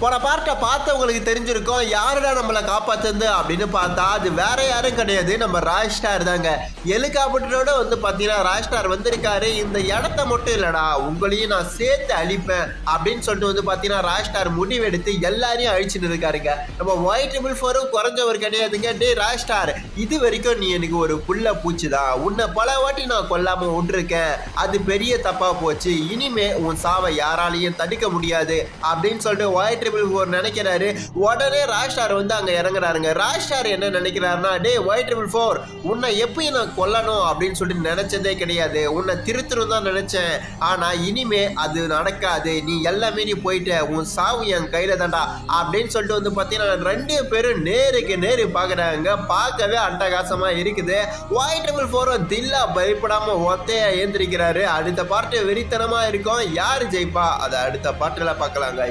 போன பார்ட்டை பார்த்தவங்களுக்கு தெரிஞ்சிருக்கும் யாருடா நம்மளை காப்பாற்றுது அப்படின்னு பார்த்தா அது வேற யாரும் கிடையாது. நம்ம ராய் ஸ்டார் தாங்க. ஹெலிகாப்டரோட வந்து பார்த்தீங்கன்னா ராய் ஸ்டார் வந்திருக்காரு. இந்த இடத்த மட்டும் இல்லைடா உங்களையும் நான் சேர்த்து அழிப்பேன் அப்படின்னு சொல்லிட்டு வந்து பார்த்தீங்கன்னா ராய் ஸ்டார் முடிவெடுத்து எல்லாரையும் அழிச்சுட்டு இருக்காருங்க. நம்ம ஒயிட் ட்ரிபிள் ஃபோரும் குறைஞ்சவர் கிடையாதுங்க. டே ராய் ஸ்டார் இது வரைக்கும் நீ எனக்கு ஒரு புள்ள பூச்சி தான் உன்னை பல வாட்டி நான் கொல்லாம விட்டுருக்கேன். அது பெரிய தப்பா போச்சு. இனிமே உன் சாவை யாராலையும் தடுக்க முடியாது அப்படின்னு சொல்லிட்டு ஒயிட் ட்ரிபிள் ஃபோர் நினைக்கிறாரு. உடனே ராய் ஸ்டார் வந்து அங்க இறங்குறாருங்க. ராய் ஸ்டார் என்ன நினைக்கிறாருன்னா டே ஒய் ட்ரிபிள் ஃபோர் உன்னை எப்பயும் நான் கொல்லணும் அப்படின்னு சொல்லிட்டு நினைச்சதே கிடையாது. உன்னை திருத்தணும் தான் நினைச்சேன். ஆனா இனிமே அது நடக்காது. நீ எல்லாமே நீ போயிட்ட. உன் சாவு என் கையில தான்டா அப்படின்னு சொல்லிட்டு வந்து பார்த்தீங்கன்னா ரெண்டு பேரும் நேருக்கு நேரு பார்க்குறாங்க பார்க்கவே அட்டகாசமா இருக்குது. ஒயிட் ட்ரிபிள் ஃபோரும் தில்லா பயப்படாம ஒத்தையா ஏந்திரிக்கிறாரு. அடுத்த பாட்டு வெறித்தனமா இருக்கும். யாரு ஜெயிப்பா? அதை அடுத்த பாட்டுல பார்க்கலாங்க